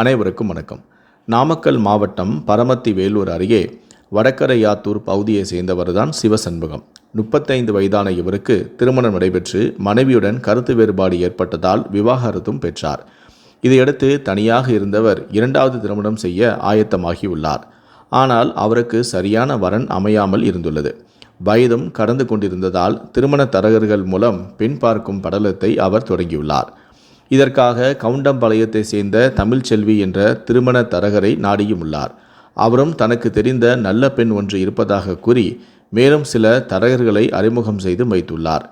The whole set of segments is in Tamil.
அனைவருக்கும் வணக்கம். நாமக்கல் மாவட்டம் பரமத்தி வேலூர் அருகே வடக்கரையாத்தூர் பகுதியை சேர்ந்தவர்தான் சிவசண்முகம். முப்பத்தைந்து வயதான இவருக்கு திருமணம் நடைபெற்று மனைவியுடன் கருத்து வேறுபாடு ஏற்பட்டதால் விவாகரத்தும் பெற்றார். இதையடுத்து தனியாக இருந்தவர் இரண்டாவது திருமணம் செய்ய ஆயத்தமாகியுள்ளார். ஆனால் அவருக்கு சரியான வரன் அமையாமல் இருந்துள்ளது. வயதும் கடந்து கொண்டிருந்ததால் திருமண தரகர்கள் மூலம் பின் பார்க்கும் படலத்தை அவர் தொடங்கியுள்ளார். இதற்காக கவுண்டம்பாளையத்தை சேர்ந்த தமிழ்ச்செல்வி என்ற திருமண தரகரை நாடியும் உள்ளார். அவரும் தனக்கு தெரிந்த நல்ல பெண் ஒன்று இருப்பதாக கூறி மேலும் சில தரகர்களை அறிமுகம் செய்து வைத்துள்ளார்.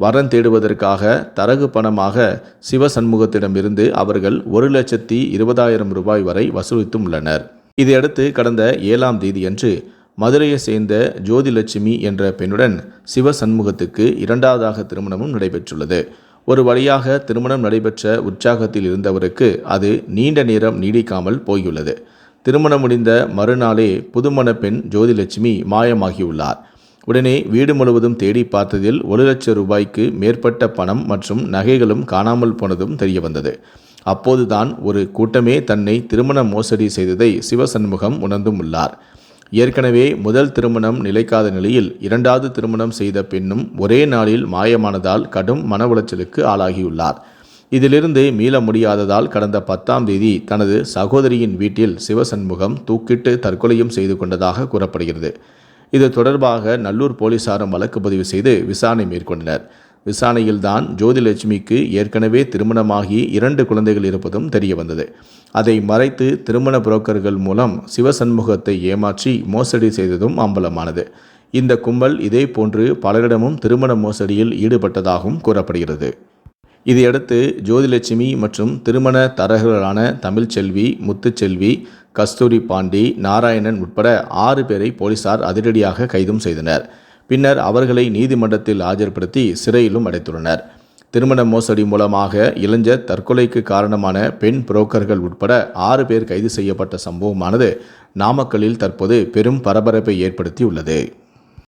வரன் தேடுவதற்காக தரகு பணமாக சிவசண்முகத்திடமிருந்து அவர்கள் ஒரு லட்சத்தி இருபதாயிரம் ரூபாய் வரை வசூலித்தும் உள்ளனர். இதையடுத்து கடந்த ஏழாம் தேதியன்று மதுரையை சேர்ந்த ஜோதிலட்சுமி என்ற பெண்ணுடன் சிவசண்முகத்துக்கு இரண்டாவதாக திருமணமும் நடைபெற்றுள்ளது. ஒரு வழியாக திருமணம் நடைபெற்ற உற்சாகத்தில் இருந்தவருக்கு அது நீண்ட நேரம் நீடிக்காமல் போயுள்ளது. திருமணம் முடிந்த மறுநாளே புதுமண பெண் ஜோதிலட்சுமி மாயமாகியுள்ளார். உடனே வீடு முழுவதும் தேடி பார்த்ததில் ஒரு லட்சம் ரூபாய்க்கு மேற்பட்ட பணம் மற்றும் நகைகளும் காணாமல் போனதும் தெரியவந்தது. அப்போதுதான் ஒரு கூட்டமே தன்னை திருமண மோசடி செய்ததை சிவசண்முகம் உணர்ந்தும் உள்ளார். ஏற்கனவே முதல் திருமணம் நிலைக்காத நிலையில் இரண்டாவது திருமணம் செய்த பெண்ணும் ஒரே நாளில் மாயமானதால் கடும் மன உளைச்சலுக்கு ஆளாகியுள்ளார். இதிலிருந்து மீள முடியாததால் கடந்த பத்தாம் தேதி தனது சகோதரியின் வீட்டில் சிவசண்முகம் தூக்கிட்டு தற்கொலையும் செய்து கொண்டதாக கூறப்படுகிறது. இது தொடர்பாக நல்லூர் போலீசாரும் வழக்கு பதிவு செய்து விசாரணை மேற்கொண்டனர். விசாரணையில்தான் ஜோதிலட்சுமிக்கு ஏற்கனவே திருமணமாகி இரண்டு குழந்தைகள் இருப்பதும் தெரியவந்தது. அதை மறைத்து திருமண புரோக்கர்கள் மூலம் சிவசண்முகத்தை ஏமாற்றி மோசடி செய்ததும் அம்பலமானது. இந்த கும்பல் இதே போன்று பலரிடமும் திருமண மோசடியில் ஈடுபட்டதாகவும் கூறப்படுகிறது. இதையடுத்து ஜோதிலட்சுமி மற்றும் திருமண தரகர்களான தமிழ்ச்செல்வி முத்துச்செல்வி கஸ்தூரி பாண்டி நாராயணன் உட்பட ஆறு பேரை போலீசார் அதிரடியாக கைதும் செய்தனர். பின்னர் அவர்களை நீதிமன்றத்தில் ஆஜர்படுத்தி சிறையிலும் அடைத்துள்ளனர். திருமண மோசடி மூலமாக இளைஞர் தற்கொலைக்கு காரணமான பெண் புரோக்கர்கள் உட்பட ஆறு பேர் கைது செய்யப்பட்ட சம்பவமானது நாமக்கல்லில் தற்போது பெரும் பரபரப்பை ஏற்படுத்தியுள்ளது.